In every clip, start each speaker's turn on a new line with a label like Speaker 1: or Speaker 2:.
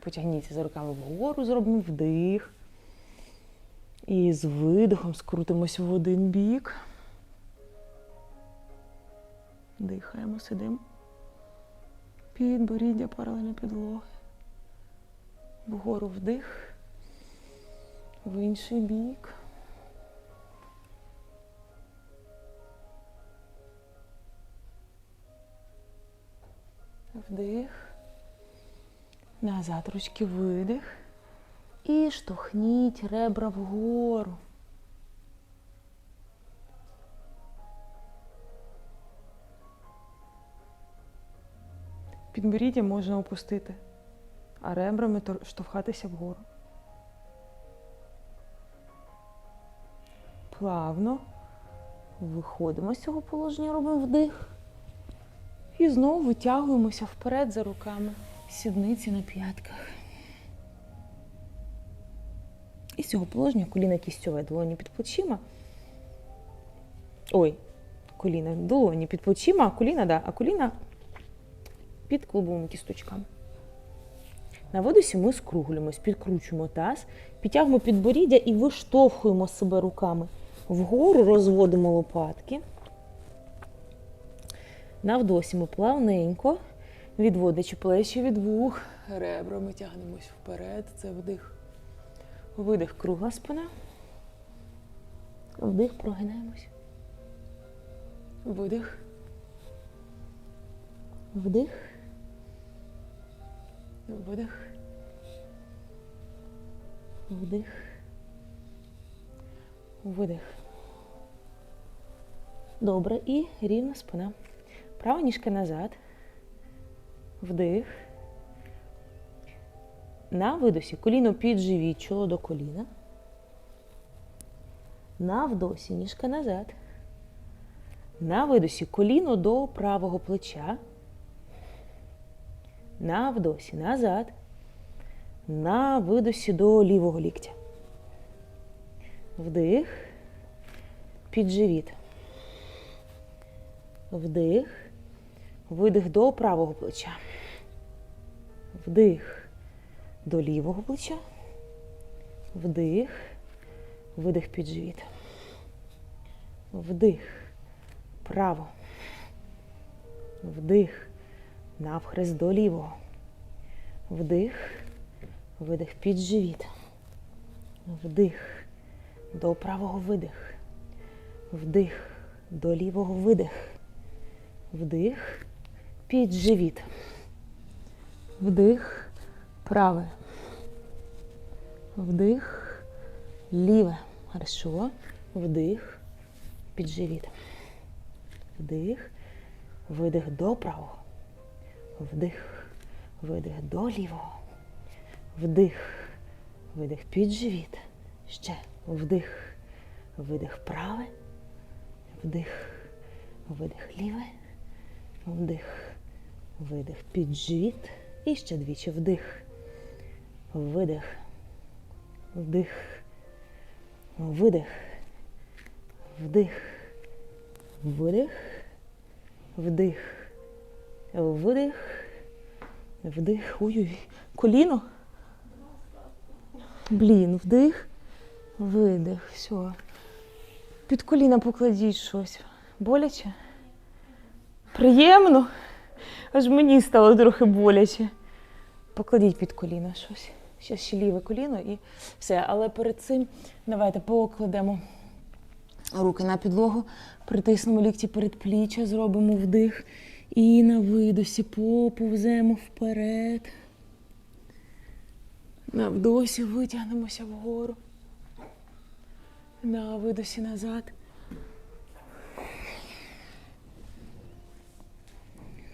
Speaker 1: Потягніться за руками вгору, зробимо вдих. І з видихом скрутимось в один бік. Дихаємо, сидимо. Підборіддя паралельно підлоги. Вгору вдих. В інший бік. Вдих. Назад ручки видих. І штовхніть ребра вгору. Підборіддя можна опустити, а ребрами штовхатися вгору. Плавно виходимо з цього положення, робимо вдих. І знову витягуємося вперед за руками. Сідниці на п'ятках. І з цього положення коліна кістьове, долоні під плечима. Ой, коліна, долоні під плечима, а коліна, да, а коліна під клубовими кісточками. На видосі ми скруглюємось, підкручуємо таз, підтягуємо підборіддя і виштовхуємо себе руками вгору, розводимо лопатки. На вдосі ми плавненько, відводячи плечі від вух, ребрами тягнемось вперед. Це вдих. Видих, кругла спина. Вдих, прогинаємось. Видих. Вдих. Видих. Вдих. Видих. Добре. І рівна спина. Права ніжка назад. Вдих. На видосі коліно під живіт, до коліна. На вдосі ніжка назад. На видосі коліно до правого плеча. На вдосі назад. На видосі до лівого ліктя. Вдих. Під живіт. Вдих. Видих до правого плеча. Вдих до лівого плеча. Вдих. Видих під живіт. Вдих. Право. Вдих. Навхрест до лівого. Вдих. Видих під живіт. Вдих. До правого видих. Вдих. До лівого видих. Вдих. Під живіт. Вдих. Праве. Вдих. Ліве. Хорошо. Вдих. Під живіт. Вдих. Видих до правого. Вдих. Видих до лівого. Вдих. Видих під живіт. Ще. Вдих. Видих праве. Вдих. Видих ліве. Вдих. Видих під живіт. І ще двічі вдих. Видих. Вдих. Видих. Вдих. Видих. Вдих. Видих. Вдих. Ой-ой. Коліно. Блін, вдих. Видих. Все. Під коліна покладіть щось. Боляче? Приємно. Аж мені стало трохи боляче. Покладіть під коліна щось. Ще ще ліве коліно і все. Але перед цим давайте покладемо руки на підлогу, притиснемо лікті перед пліччя, зробимо вдих. І на видосі поповземо вперед. На вдосі витягнемося вгору. На видосі назад.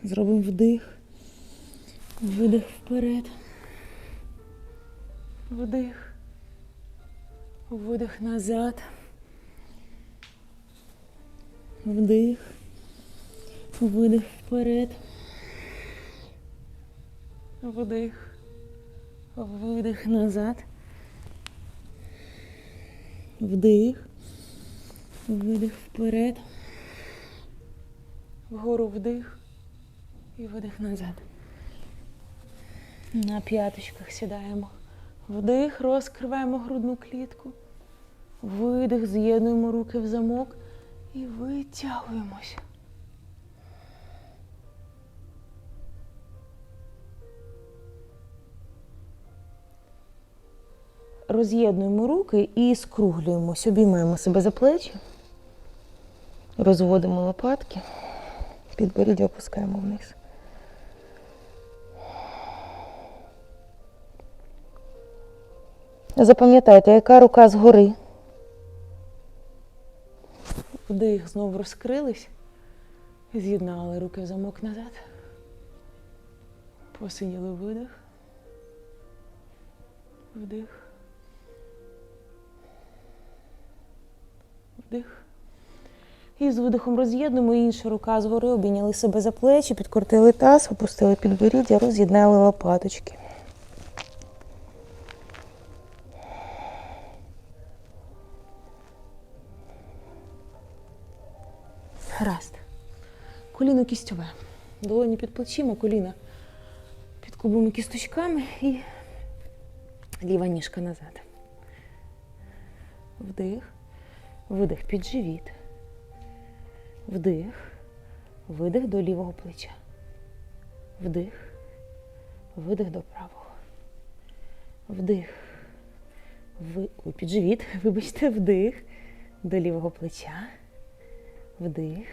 Speaker 1: Зробимо вдих. Видих вперед. Вдих. Видих назад. Вдих. Видих вперед. Вдих. Видих назад. Вдих. Видих вперед. Вгору вдих. І видих назад. На п'яточках сідаємо. Вдих, розкриваємо грудну клітку. Видих, з'єднуємо руки в замок і витягуємося. Роз'єднуємо руки і скруглюємось, обіймаємо себе за плечі, розводимо лопатки, підборіддя опускаємо вниз. Запам'ятайте, яка рука згори. Вдих, знову розкрились. З'єднали руки в замок назад. Посиділи видих. Вдих. Вдих. І з видихом роз'єднуємо. Інша рука згори, обійняли себе за плечі, підкрутили таз, опустили підборіддя, роз'єднали лопаточки. Гаразд. Коліно кістьове. Долоні під плечима, коліна під кубовими кісточками і ліва ніжка назад. Вдих, видих під живіт. Вдих, видих до лівого плеча. Вдих, видих до правого. Вдих. Ви... Ой, під живіт, вибачте, вдих до лівого плеча. Вдих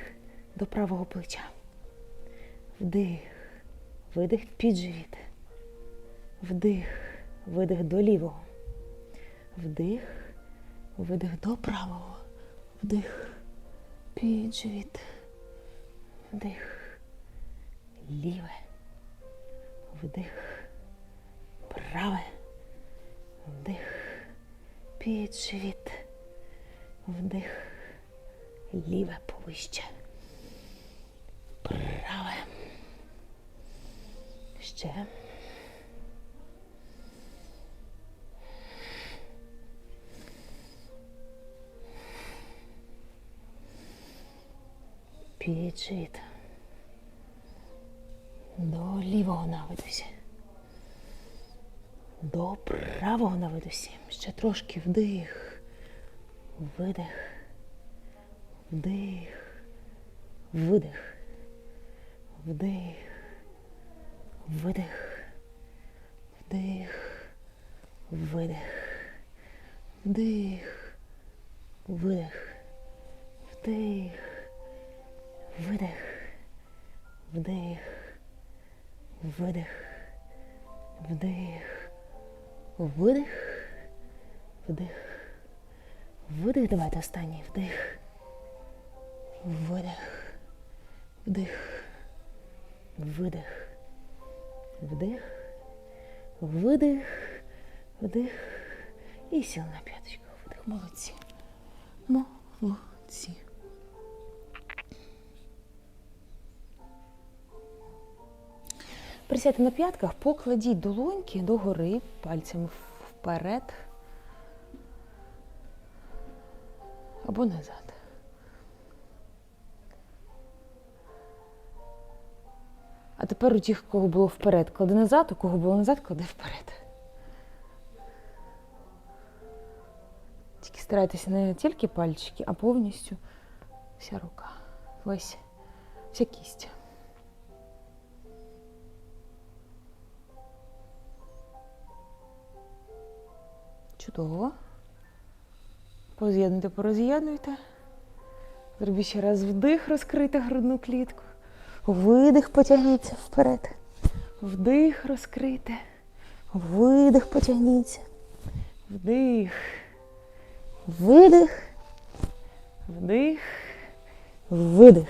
Speaker 1: до правого плеча. Вдих. Видих під живіт. Вдих. Видих до лівого. Вдих. Видих до правого. Вдих. Під живіт. Вдих. Ліве. Вдих. Праве. Вдих. Під живіт. Вдих ліве повище. Праве. Ще. Піджит. До лівого наведуся. До правого наведуся. Ще трошки вдих. Видих. Вдих, видих, вдих, видих, вдих, видих, вдих, видих, вдих, видих, вдих, видих, вдих, видих, вдих, видих. Давайте останній вдих. Видих, вдих, видих, вдих, видих, вдих. І сіл на п'яточку. Видих. Молодці. Молодці. Присядьте на п'ятках, покладіть долоньки догори, пальцями вперед або назад. А тепер у тих, кого було вперед, клади назад, у кого було назад, клади вперед. Тільки старайтеся не тільки пальчики, а повністю вся рука. Весь, вся кість. Чудово. Поз'єднуйте, пороз'єднуйте. Зробіть ще раз вдих, розкрити грудну клітку. Видих, потягніться вперед. Вдих, розкрите. Видих, потягніться. Вдих. Видих. Вдих. Видих.